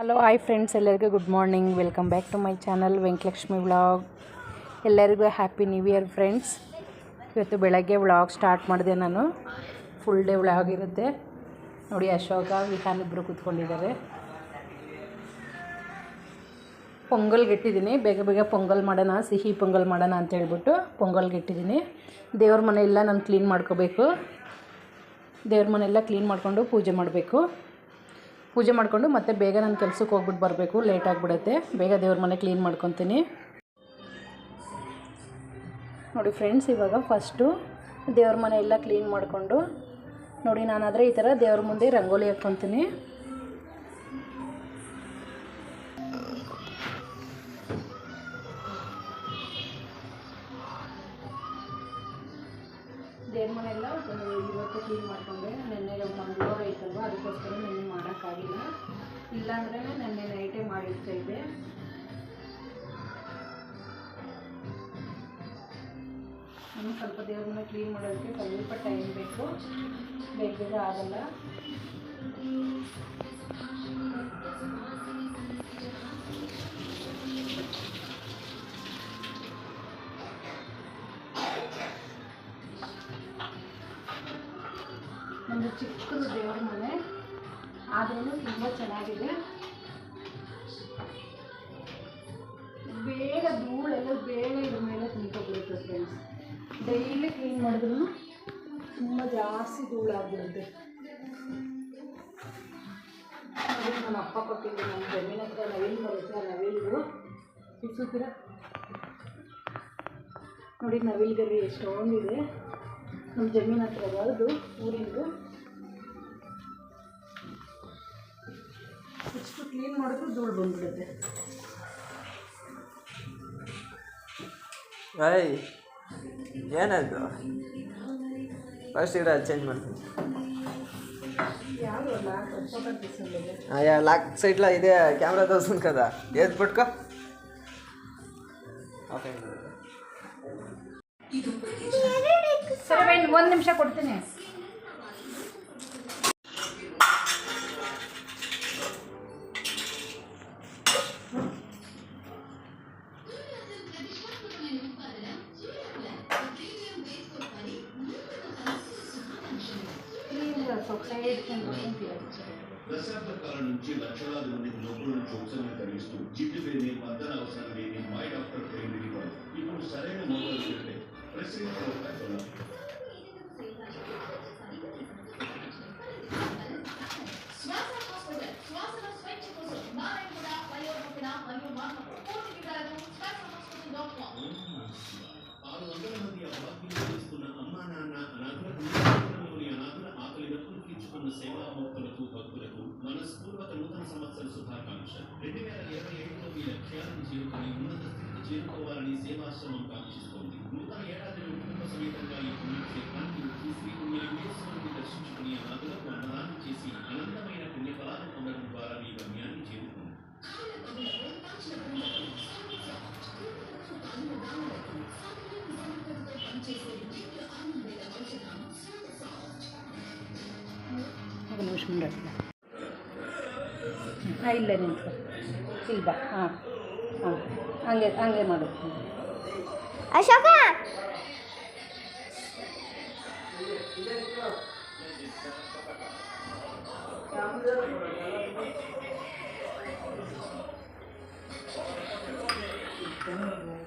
Hello hi friends ಎಲ್ಲರಿಗೂ good morning welcome back to my channel Venkalakshmi vlog ಎಲ್ಲರಿಗೂ happy new year friends ಇವತ್ತು ಬೆಳಗ್ಗೆ vlog start ಮಾಡಿದೆ ನಾನು. ಫುಲ್ ಡೇ ವ್ಲಾಗ್ ಇರುತ್ತೆ. ನೋಡಿ, ಅಶೋಕ, ವಿಹಾನ್ ಇಬ್ಬರು ಕೂತ್ಕೊಂಡಿದ್ದಾರೆ. ಇಟ್ಟಿದ್ದೀನಿ ಬೇಗ ಬೇಗ ಪೊಂಗಲ್ ಮಾಡೋಣ, ಸಿಹಿ ಪೊಂಗಲ್ ಮಾಡೋಣ ಅಂತ ಹೇಳ್ಬಿಟ್ಟು ಪೊಂಗಲ್ಗೆ ಇಟ್ಟಿದ್ದೀನಿ ದೇವ್ರ ಮನೆ ಎಲ್ಲ ನಾನು ಕ್ಲೀನ್ ಮಾಡ್ಕೋಬೇಕು. ದೇವ್ರ ಮನೆಯೆಲ್ಲ ಕ್ಲೀನ್ ಮಾಡಿಕೊಂಡು ಪೂಜೆ ಮಾಡಬೇಕು. ಪೂಜೆ ಮಾಡಿಕೊಂಡು ಮತ್ತೆ ಬೇಗ ನನ್ನ ಕೆಲಸಕ್ಕೆ ಹೋಗ್ಬಿಟ್ಟು ಬರಬೇಕು. ಲೇಟ್ ಆಗಿಬಿಡುತ್ತೆ. ಬೇಗ ದೇವ್ರ ಮನೆ ಕ್ಲೀನ್ ಮಾಡ್ಕೊತೀನಿ. ನೋಡಿ ಫ್ರೆಂಡ್ಸ್ ಇವಾಗ ಫಸ್ಟು ದೇವ್ರ ಮನೆ ಎಲ್ಲ ಕ್ಲೀನ್ ಮಾಡಿಕೊಂಡು ನೋಡಿ, ನಾನಾದರೆ ಈ ಥರ ದೇವ್ರ ಮುಂದೆ ರಂಗೋಲಿ ಹಾಕ್ಕೊತೀನಿ. ಇನ್ನು ಸ್ವಲ್ಪ ದೇವ್ರನ್ನ ಕ್ಲೀನ್ ಮಾಡೋದಕ್ಕೆ ಸ್ವಲ್ಪ ಟೈಮ್ ಬೇಕು? ಬೇಗ ಬೇಗ ಆಗಲ್ಲ. ಒಂದು ಚಿಕ್ಕದು ದೇವ್ರ ಮನೆ. ಆದ್ರೂ ತುಂಬ ಚೆನ್ನಾಗಿದೆ. ಡೈಲಿ ಕ್ಲೀನ್ ಮಾಡಿದ್ರು. ತುಂಬ ಜಾಸ್ತಿ ಧೂಳಾಗ್ಬಿಡುತ್ತೆ. ನೋಡಿ ನಮ್ಮ ಅಪ್ಪ ಕೊಟ್ಟಿದ್ದು ನಮ್ಮ ಜಮೀನ ಹತ್ರ ನವಿಲು ಬರುತ್ತೆ ಆ ಸಿಕ್ಕಿರ ನೋಡಿ ನವಿಲ್ಗರಿ ಎಷ್ಟೊಂದಿದೆ ನಮ್ಮ ಜಮೀನ ಹತ್ರ ಬರೆದು, ಊರಿಂದು. ಇಷ್ಟು ಕ್ಲೀನ್ ಮಾಡಿದ್ರು ಧೂಳು ಬಂದ್ಬಿಡುತ್ತೆ. ಏಯ್. ಏನದು? ಫಸ್ಟ್ ಇರೋ ಚೇಂಜ್ ಮಾಡ್ತೀನಿ ಲಾಕ್ ಸೈಡ್ಲ ಇದೆ ಕ್ಯಾಮ್ರಾ ತೋರ್ಸ್ಕೊಂಡ್ ಕದ? ಎದ್ ಬಿಟ್ಕೋ. ಸರಿ, ಒಂದು ನಿಮಿಷ ಕೊಡ್ತೀನಿ. దశాబ్ద కాలం నుంచి లక్షలాది మంది నొప్పుల నుంచి ఉపశమనం కలిగిస్తూ జిడ్డు లేని మద్దన అవసరం లేని మై డాక్టర్ క్రీమ్ విడిపాడు ఇప్పుడు సరైన మొబైల్ పెట్టే ప్రెసిడెంట్ కొల శ్వాస హాస్పిటల్ శ్వాసలో స్వచ్ఛ కోసం నారాయణగూడ వయోవృద్ధుల మరియు మార్పు పూర్తి వివరాలు శ్వాస హాస్పిటల్ డాట్ కామ్ ఆరు వందల మంది అవాక్యం చేస్తున్న అమ్మా నాన్న అనాథులకు నగరంలోని అనాథుల ఆకలి దప్పులు సేవామూర్తులకు భక్తులకు మనస్పూర్వక నూతన సంవత్సర శుభాకాంక్షలు. రెండు వేల ఇరవై ఏడులో మీ లక్ష్యాలను చేరుకొని ఉన్నత స్థితికి చేరుకోవాలని సేవాశ్రమం కాంక్షిస్తోంది. నూతన ఏడాదిలో కుటుంబ సమేతంగా ఈ పుణ్యక్షేత్రానికి వచ్చి శ్రీ పుణ్యలింగేశ్వరుని దర్శించుకుని అనాథులకు అన్నదానం చేసి అనంతమైన పుణ్యఫలాలు పొందడం ద్వారా మీ గమ్యాన్ని చేరుకుంది. పనిచేసే ಒಂದು ನಿಮಿಷ ಮುಂದಕ್ಕೆ ಹಾಂ ಇಲ್ಲೇ ನಿಂತು ಇಲ್ಲಿ ಬಾ ಹಾಂ ಹಾಂ ಹಂಗೆ ಹಂಗೆ ಮಾಡು ಅಶೋಕ Thank you.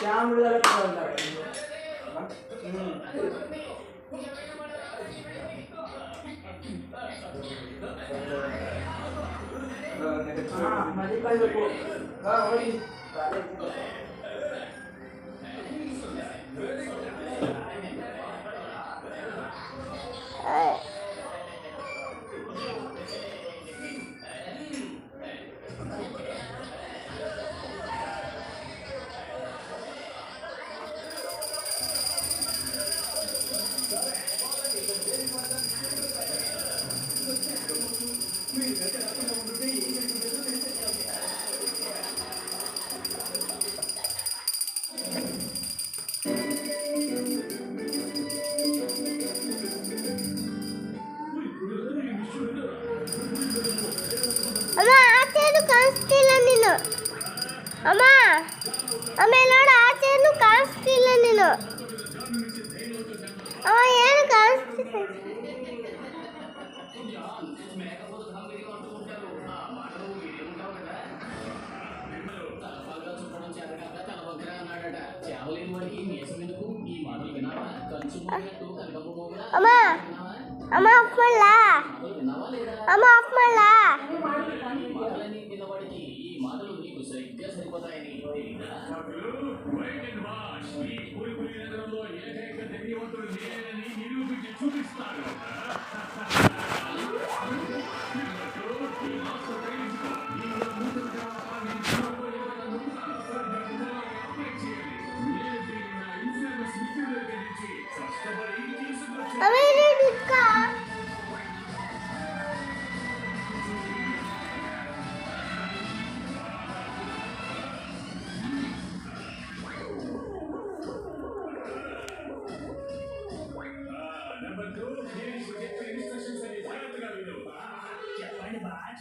ಶ್ಯಾಮಳಕ್ಕೆ ಬಂದ ಮರಿಬೇಕು ಹೋಗಿ ಕಾಣಿಸ್ತಿಲ್ಲ ಅಮ್ಮ ಅಮ್ಮ ಆಫ್ ಮಾಡಲ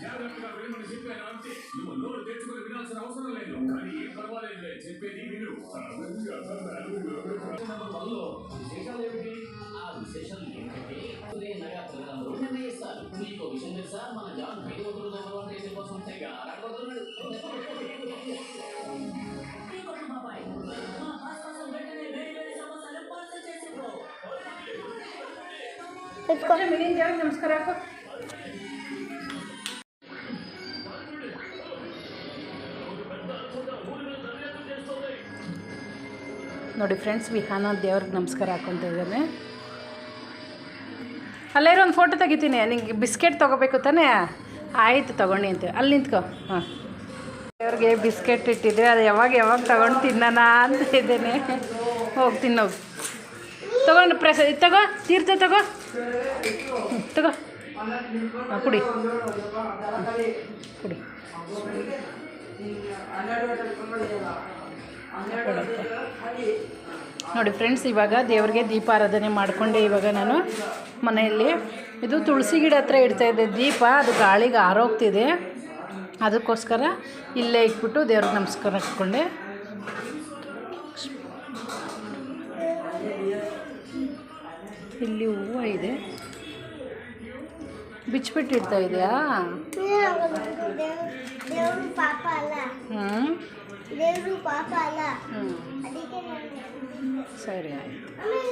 జాగ్రత్తగా వినమని చెప్పాను అంతే నువ్వు నోరు తెచ్చుకుని వినాల్సిన అవసరం లేదు. కానీ ఏం పర్వాలేదు చెప్పేది విను. నీకు విషయం తెలుసా? మన జాన్ భైరవతులు నెంబర్ వన్ రేసింగ్ కోసం తెగ బాబాయ్. మా నమస్కారం. ನೋಡಿ ಫ್ರೆಂಡ್ಸ್ ವಿಹಾನ ದೇವ್ರಿಗೆ ನಮಸ್ಕಾರ ಹಾಕೊತ ಇದ್ದಾನೆ. ಅಲ್ಲೇ ಇರೋ, ಒಂದು ಫೋಟೋ ತೆಗಿತೀನಿ. ನಿಂಗೆ ಬಿಸ್ಕೆಟ್ ತೊಗೋಬೇಕು ತಾನೇ? ಆಯಿತು, ತೊಗೊಂಡು ಅಂತ. ಅಲ್ಲಿ ನಿಂತ್ಕೊ. ಹಾಂ. ದೇವ್ರಿಗೆ ಬಿಸ್ಕೆಟ್ ಇಟ್ಟಿದ್ದೆ. ಅದು ಯಾವಾಗ ಯಾವಾಗ ತೊಗೊಂಡು ತಿನ್ನೋಣ ಅಂತ ಇದ್ದೇನೆ. ಹೋಗಿ, ತಿನ್ನೋಗಿ. ತಗೊಂಡು ಪ್ರೆಸ, ತಗೋ, ತೀರ್ಥ ತಗೋ. ತಗೋ. ಹಾಂ ಕುಡಿ. ನೋಡಿ ಫ್ರೆಂಡ್ಸ್, ಇವಾಗ ದೇವ್ರಿಗೆ ದೀಪಾರಾಧನೆ ಮಾಡಿಕೊಂಡೆ ಇವಾಗ ನಾನು ಮನೆಯಲ್ಲಿ. ಇದು ತುಳಸಿ ಗಿಡ ಹತ್ರ ಇಡ್ತಾ ಇದ್ದೆ. ದೀಪ, ಅದು ಗಾಳಿಗೆ ಆರೋಗ್ತಿದೆ. ಅದಕ್ಕೋಸ್ಕರ ಇಲ್ಲೇ ಇಟ್ಬಿಟ್ಟು ದೇವ್ರಿಗೆ ನಮಸ್ಕಾರ ಹಾಕ್ಕೊಂಡೆ ಇಲ್ಲಿ ಹೂವು ಇದೆ. ಬಿಚ್ಚಿಬಿಟ್ಟು ಇಡ್ತಾ ಇದೆಯಾ? ಹ್ಞೂ ದೇವರು ಪಾಪ ಅಲ್ಲ ಹ್ಞೂ ಅದಕ್ಕೆ ನಾನು ಸರಿ ಆಯಿತು ಆಮೇಲೆ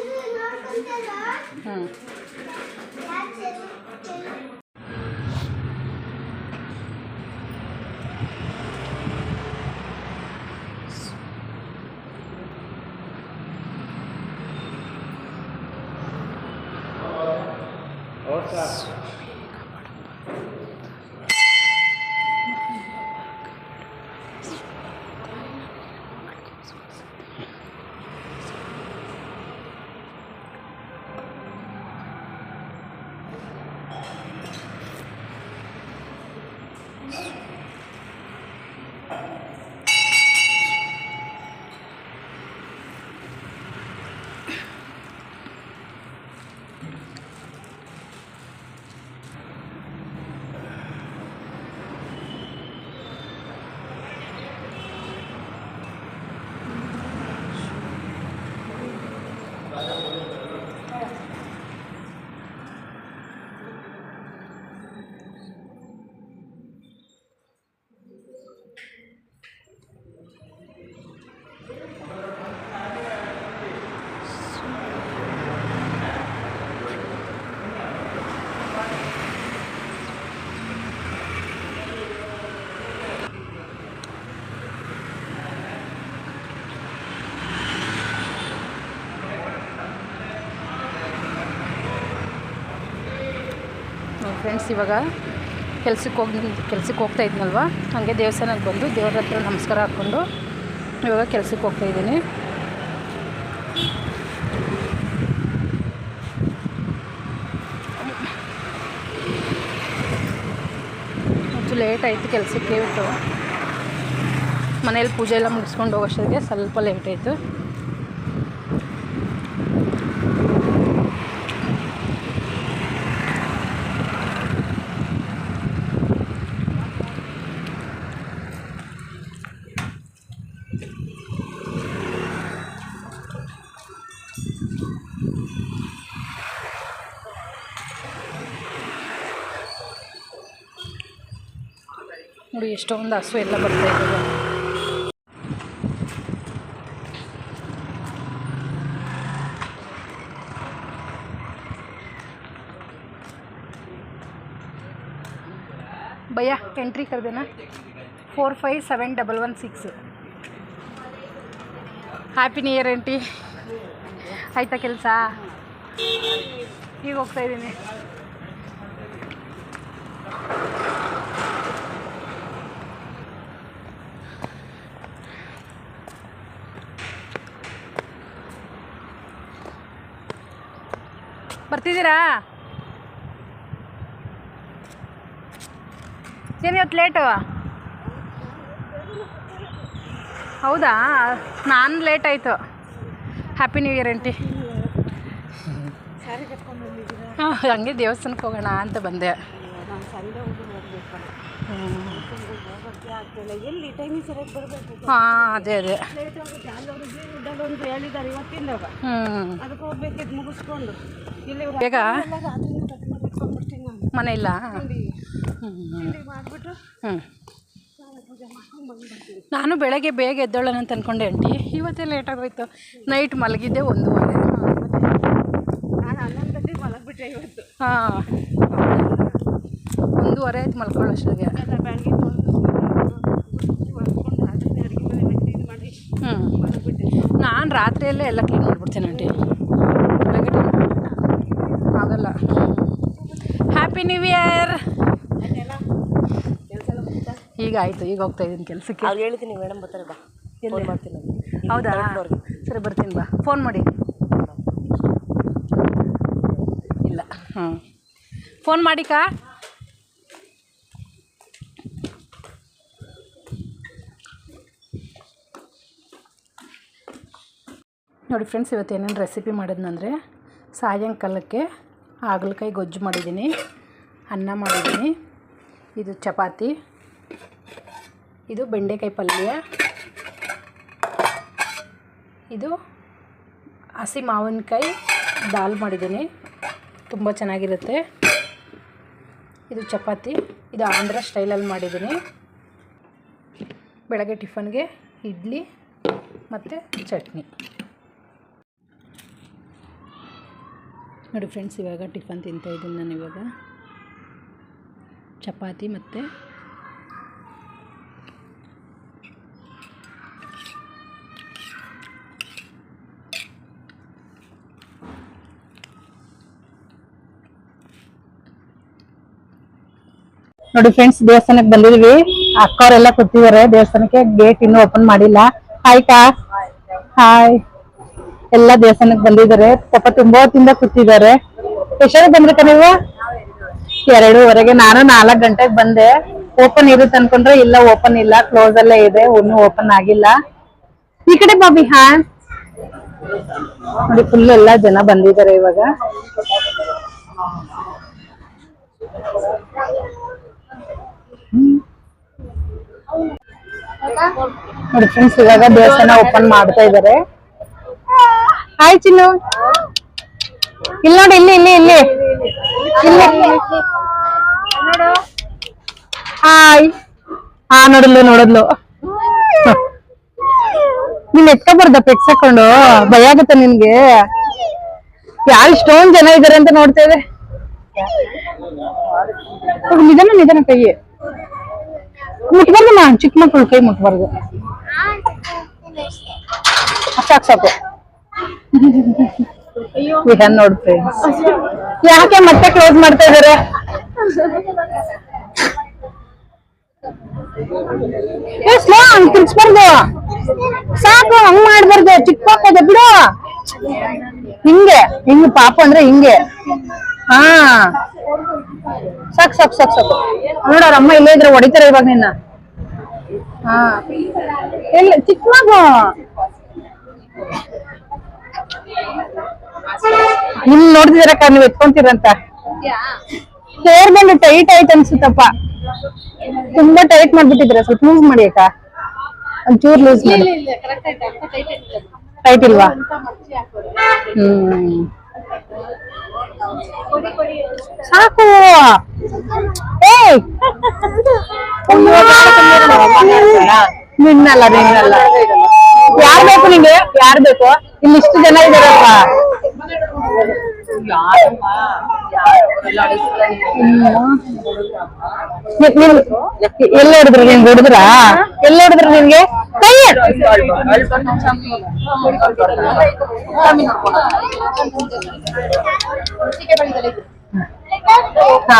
ಫ್ರೆಂಡ್ಸ್ ಇವಾಗ ಕೆಲ್ಸಕ್ಕೆ ಹೋಗಿ ಕೆಲ್ಸಕ್ಕೆ ಹೋಗ್ತಾ ಇದ್ನಲ್ವ? ಹಾಗೆ ದೇವಸ್ಥಾನಕ್ಕೆ ಬಂದು ದೇವ್ರ ಹತ್ರ ನಮಸ್ಕಾರ ಹಾಕ್ಕೊಂಡು ಇವಾಗ ಕೆಲ್ಸಕ್ಕೆ ಹೋಗ್ತಾ ಇದ್ದೀನಿ. ಲೇಟ್ ಆಯಿತು ಕೆಲಸಕ್ಕೆ ಮನೇಲಿ ಪೂಜೆ ಎಲ್ಲ ಮುಗಿಸ್ಕೊಂಡು ಹೋಗೋಷ್ಟೊತ್ತಿಗೆ ಸ್ವಲ್ಪ ಲೇಟ್ ಆಯಿತು. ನೋಡಿ ಎಷ್ಟೊಂದು ಹಸು ಎಲ್ಲ ಬರ್ತಾ ಇದ್ದಾವೆ ಭಯ್ಯ ಎಂಟ್ರಿ कर देना four five seven double one six happy new year aunty ಆಯ್ತಾ ಕೆಲಸ ಈಗ ಹೋಗ್ತಾ ಇದ್ದೀನಿ ಬರ್ತಿದ್ದೀರಾ? ಏನು ಇವತ್ತು ಲೇಟು ಹೌದಾ? ನಾನು ಲೇಟ್ ಆಯಿತು. ಹ್ಯಾಪಿ ನ್ಯೂ ಇಯರ್ ಆಂಟಿ ಹಾಂ ಹಂಗೆ ದೇವಸ್ಥಾನಕ್ಕೆ ಹೋಗೋಣ ಅಂತ ಬಂದೆ. ಎಲ್ಲಿ ಟೈಮಿಂಗ್ ಸರಿಯಾಗಿ ಬರಬೇಕು ಹಾಂ ಅದೇ ಅದೇ. ಲೇಟ್ ಆಗುತ್ತೆ ಹೇಳಿದ್ದಾರೆ ಅದಕ್ಕೆ ಹೋಗ್ಬೇಕಿದ್ದು ಮುಗಿಸ್ಕೊಂಡು. ಇಲ್ಲಿ ಬೇಗ? ಕಟ್ ನಾನು. ಮನೆ ಇಲ್ಲ? ಮಾಡಿಬಿಟ್ಟು ಹ್ಞೂ ನಾನು ಬೆಳಗ್ಗೆ ಬೇಗ ಎದ್ದೋಳಣ ಅಂತ ಅನ್ಕೊಂಡೆ ಅಂಟಿ ಇವತ್ತೇ ಲೇಟ್ ಆಗೋಯ್ತು. ನೈಟ್ ಮಲಗಿದ್ದೆ ಒಂದು ನಾನು ಹನ್ನೊಂದು ಮಲಗಿಬಿಟ್ಟೆ ಇವತ್ತು. ಹಾಂ. ಒಂದೂವರೆ ಆಯ್ತು ಎಲ್ಲ ಬೆಳಗ್ಗೆ ತೊಳೆದು ಮಾಡ್ಕೊಂಡು ರಾತ್ರಿ ಅಡುಗೆ ಮನೆ ಕ್ಲೀನ್ ಮಾಡಿ ಹ್ಞೂ ನಾನು ರಾತ್ರಿಯಲ್ಲೇ ಎಲ್ಲ ಕ್ಲೀನ್ ಮಾಡಿಬಿಡ್ತೀನಿ ಆಂಟಿ. ಬೆಳಗ್ಗೆ ಆಗಲ್ಲ. ಹ್ಯಾಪಿ ನ್ಯೂ ಇಯರ್ ಈಗ ಆಯಿತು ಈಗ ಹೋಗ್ತಾ ಇದ್ದೀನಿ ಕೆಲಸಕ್ಕೆ. ಅವ್ರು ಹೇಳಿದ್ದೀನಿ ಮೇಡಮ್ ಬರ್ತಾರೆ ಬಾ. ಫೋನ್ ಮಾಡ್ತೀನಿ ನಾನು. ಹೌದಾ? ಸರಿ ಬರ್ತೀನಿ ಬಾ. ಫೋನ್ ಮಾಡಿ. ಇಲ್ಲ. ಹ್ಞೂ ಫೋನ್ ಮಾಡಿಕಾ ನೋಡಿ ಫ್ರೆಂಡ್ಸ್, ಇವತ್ತು ಏನೇನು ರೆಸಿಪಿ ಮಾಡಿದ್ನಂದರೆ ಸಾಯಂಕಾಲಕ್ಕೆ ಹಾಗಲಕಾಯಿ ಗೊಜ್ಜು ಮಾಡಿದ್ದೀನಿ, ಅನ್ನ ಮಾಡಿದ್ದೀನಿ, ಇದು ಚಪಾತಿ, ಇದು ಬೆಂಡೆಕಾಯಿ ಪಲ್ಯ, ಇದು ಹಸಿ ಮಾವಿನಕಾಯಿ ದಾಲ್ ಮಾಡಿದ್ದೀನಿ, ತುಂಬ ಚೆನ್ನಾಗಿರುತ್ತೆ. ಇದು ಚಪಾತಿ, ಇದು ಆಂಧ್ರ ಸ್ಟೈಲಲ್ಲಿ ಮಾಡಿದ್ದೀನಿ. ಬೆಳಗ್ಗೆ ಟಿಫನ್ಗೆ ಇಡ್ಲಿ ಮತ್ತು ಚಟ್ನಿ. ನೋಡಿ ಫ್ರೆಂಡ್ಸ್ ಇವಾಗ ಟಿಫನ್ ತಿಂತಾ ಇದ್ದೀನಿ ನಾನು ಇವಾಗ. ಚಪಾತಿ ಮತ್ತು ನೋಡಿ ಫ್ರೆಂಡ್ಸ್ ದೇವಸ್ಥಾನಕ್ಕೆ ಬಂದಿದ್ವಿ. ಅಕ್ಕವರೆಲ್ಲ ಕೂತಿದ್ದಾರೆ. ದೇವಸ್ಥಾನಕ್ಕೆ ಗೇಟ್ ಇನ್ನೂ ಓಪನ್ ಮಾಡಿಲ್ಲ. ಹಾಯ್ ಕಾ ಹಾಯ್ ಎಲ್ಲ ದೇವಸ್ಥಾನಕ್ಕೆ ಬಂದಿದ್ದಾರೆ. ಪಾಪ ತುಂಬಾ ಹೊತ್ತಿಂದ ಕೂತಿದ್ದಾರೆ. ಎಷ್ಟೊತ್ತಿಗೆ ಬಂದ್ರಕ್ಕ ನೀವು? ಎರಡೂವರೆಗೆ. ನಾನು ನಾಲ್ಕು ಗಂಟೆಗೆ ಬಂದೆ. ಓಪನ್ ಇರುತ್ತೆ ಅನ್ಕೊಂಡ್ರೆ ಇಲ್ಲ ಓಪನ್ ಇಲ್ಲ. ಕ್ಲೋಸ್ ಅಲ್ಲೇ ಇದೆ. ಒಂದು ಓಪನ್ ಆಗಿಲ್ಲ. ಈ ಕಡೆ ಬಾಬಿ, ಹಾ? ನೋಡಿ ಫುಲ್ ಎಲ್ಲ ಜನ ಬಂದಿದ್ದಾರೆ ಇವಾಗ. ನೋಡಿ ಫ್ರೆಂಡ್ಸ್ ಇವಾಗ ದೇವಸ್ಥಾನ ಓಪನ್ ಮಾಡ್ತಾ ಇದ್ದಾರೆ. ಹಾಯ್ ಚಿನ್ನು ಇಲ್ಲಿ ನೋಡಿ, ಇಲ್ಲಿ ಇಲ್ಲಿ ಇಲ್ಲಿ. ಹಾಯ್ ಹಾ ನೋಡಿದ್ಲು ನೋಡಿದ್ಲು. ನೀನ್ ಎತ್ಕೊಬಾರ್ದ ಪೆಟ್ಸಕೊಂಡು ಭಯ ಆಗುತ್ತೆ ನಿನ್ಗೆ. ಯಾರು ಇಷ್ಟೊಂದ್ ಜನ ಇದಾರೆ ಅಂತ ನೋಡ್ತೇವೆ ನಿಧಾನ ನಿಧಾನ ಕೈ. ನಾ ಚಿಕ್ಕ ಮಕ್ಕಳು ಕೈ ಮುಟ್ಬಾರ್ದು. ಸಾಕು ಸಾಕು ಹ್ಯಾವ್ ನೋಡ್ ಫ್ರೆಂಡ್ಸ್ ಯಾಕೆ ಮತ್ತೆ ಕ್ಲೋಸ್ ಮಾಡ್ತಾ ಇದಾರೆ ಸ್ಲೋ ತಿರ್ಸ್ಬಾರ್ದು ಸಾಕು, ಹಂಗ್ ಮಾಡ್ಬಾರ್ದು. ಚಿಕ್ಕ ಪಾಪದ ಬಿಡು. ಹಿಂಗೆ, ಹಿಂಗ್ ಪಾಪ ಅಂದ್ರೆ ಹಿಂಗೆ. ಹಾ. ಸಾಕ್ ಸಾಕ್ ಸಾಕ್, ಸಾಕು. ನೋಡ ಅಮ್ಮ ಇಲ್ಲೇ ಇದ್ರೆ ಹೊಡಿತಾರೆ ಇವಾಗ ನಿನ್ನ. ಹಾ. ಎಲ್ಲ ಚಿಕ್ಕ ಮಗು ನಿಮ್ ನೋಡ್ತಿದ್ದೀರಕ್ಕ ನೀವ್ ಎತ್ಕೊಂತೀರಂತ? ಹೇರ್ ಬಂದು ಟೈಟ್ ಆಯ್ತು ಅನ್ಸುತ್ತಪ್ಪ. ತುಂಬಾ ಟೈಟ್ ಮಾಡ್ಬಿಟ್ಟಿದ್ರ ಸ್ವಲ್ಪ ಲೂಸ್ ಮಾಡಿ ಅಕ್ಕ. ಒಂಚೂರು ಲೂಸ್ ಮಾಡಿ. ಟೈಟ್ ಇಲ್ವಾ? ಹ್ಮ್. ಸಾಕು. ಏಯ್! ನಿನ್ನಲ್ಲ ನಿನ್ನಲ್ಲ. ಯಾರ್ ಬೇಕು ನಿಂಗೆ? ಯಾರ್ ಬೇಕು? ಇಲ್ಲಿ ಇಷ್ಟು ಜನ ಇದಾರಲ್ವಾ? ಎಲ್ಲ ಹೊಡೆದ್ರು? ನಿನ್ ಹೊಡೆದ್ರ? ಎಲ್ಲ ಹೊಡೆದ್ರು ನಿನ್ಗೆ ಕೈ ಹಾ.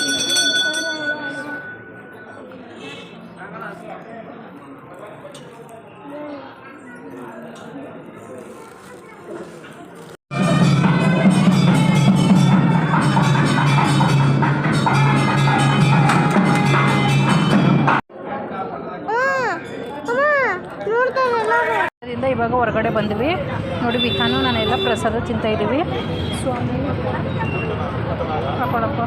ಹೊರಗಡೆ ಬಂದ್ವಿ. ನೋಡಿ ವಿಖಾನು ನಾನೆಲ್ಲ ಪ್ರಸಾದ ತಿಂತಾ ಇದ್ದೀವಿ ಸ್ವಾಮಿ. ಹಾಕೊಳಪ್ಪ